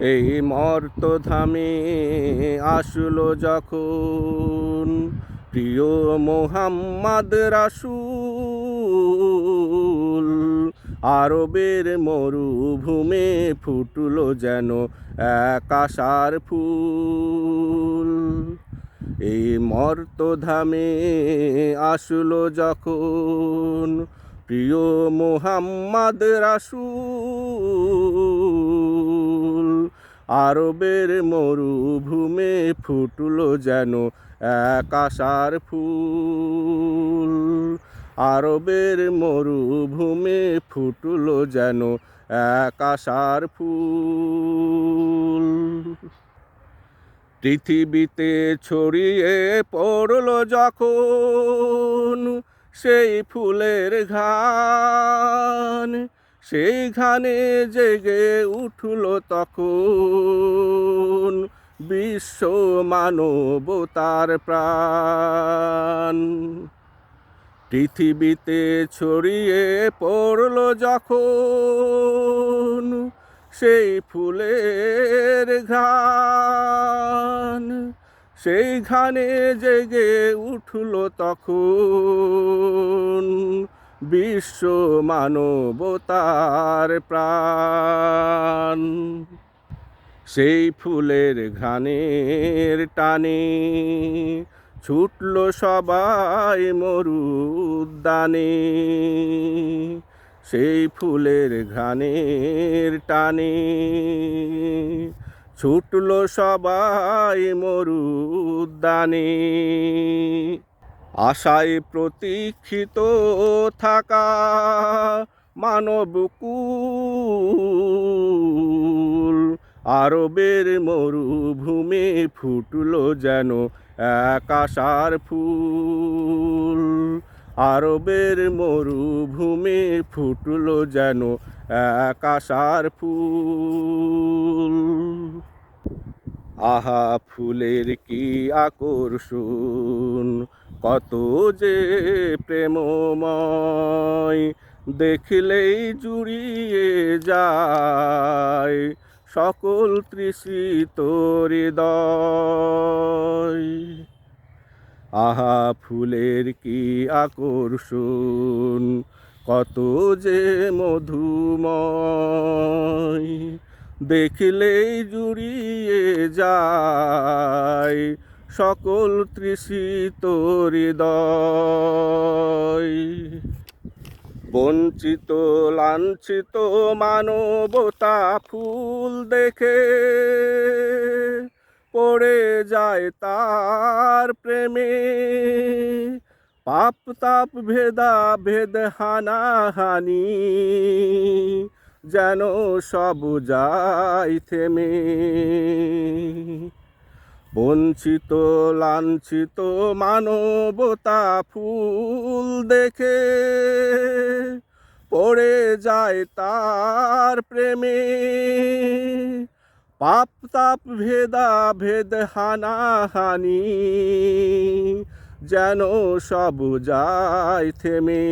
এই মর্তধামে আসলো যখন প্রিয় মোহাম্মদ রাসূল, আরবের মরুভূমে ফুটলো যেন এক আশার ফুল। এই মর্তধামে আসলো যখন প্রিয় মোহাম্মদ রাসূল আরবের মরুভূমে ফুটলো যেন এক আশার ফুল। আরবের মরুভূমে ফুটলো যেন এক আশার ফুল। পৃথিবীতে ছড়িয়ে পড়ল যখন সেই ফুলের ঘান সেই ঘানে জেগে উঠল তখন বিশ্ব মানবতার প্রাণ। পৃথিবীতে ছড়িয়ে পড়ল যখন সেই ফুলের ঘান সেই ঘানে জেগে উঠল তখন বিশ্ব মানবতার প্রাণ। সেই ফুলের ঘানের টানে ছুটলো সবাই মরুদ্যানে। সেই ফুলের ঘানের টানে ছুটলো সবাই মরুদ্যানে। আশায় প্রতীক্ষিত থাকা মানবকুল। আরবের মরুভূমে ফুটলো যেন এক আশার ফুল। আরবের মরুভূমে ফুটলো যেন এক আশার ফুল। আহা, ফুলের কি আকর্ষণ! কত যে প্রেমময় দেখলেই জুড়িয়ে যায় সকল তৃষিত আহা, ফুলের কি আকর্ষণ, কত যে মধুময় দেখলেই জুড়িয়ে যায় সকল তৃষিত হৃদয়। বঞ্চিত, লাঞ্ছিত, মানবতা ফুল দেখে পড়ে যায় তার প্রেমে। পাপ, তাপ ভেদা ভেদ হানাহানি যেন সব যাই থেমে। বঞ্চিত, লাঞ্ছিত মানবতা ফুল দেখে পড়ে যায় তার প্রেমে। পাপ, তাপ ভেদা ভেদ হানাহানি যেন সব যায় থেমে।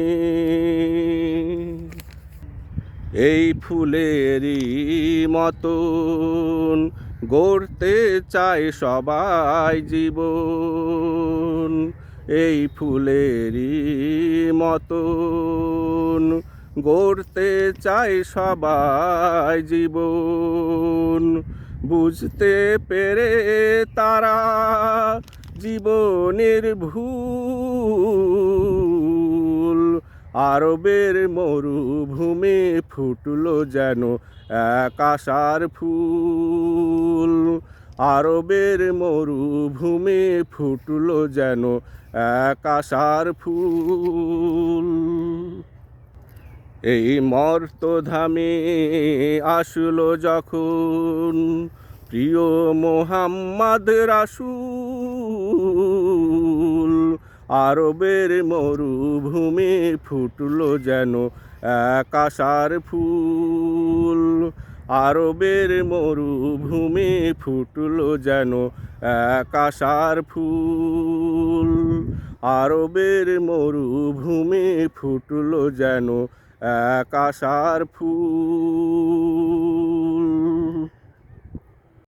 এই ফুলেরই মতন গড়তে চায় সবাই জীবন, এই ফুলেরই মতন। গড়তে চায় সবাই জীবন, বুঝতে পেরে তারা জীবনের ভুল আরবের মরুভূমে ফুটলো যেন এক আশার ফুল। আরবের মরুভূমে ফুটলো যেন এক আশার ফুল। এই মর্তধামে আসলো যখন প্রিয় মোহাম্মদ রাসূল আরবের মরুভূমি ফুটলো যেন এক ফুল। আরবের মরুভূমি ফুটলো যেন এক ফুল। আরবের মরুভূমি ফুটলো যেন এক ফুল।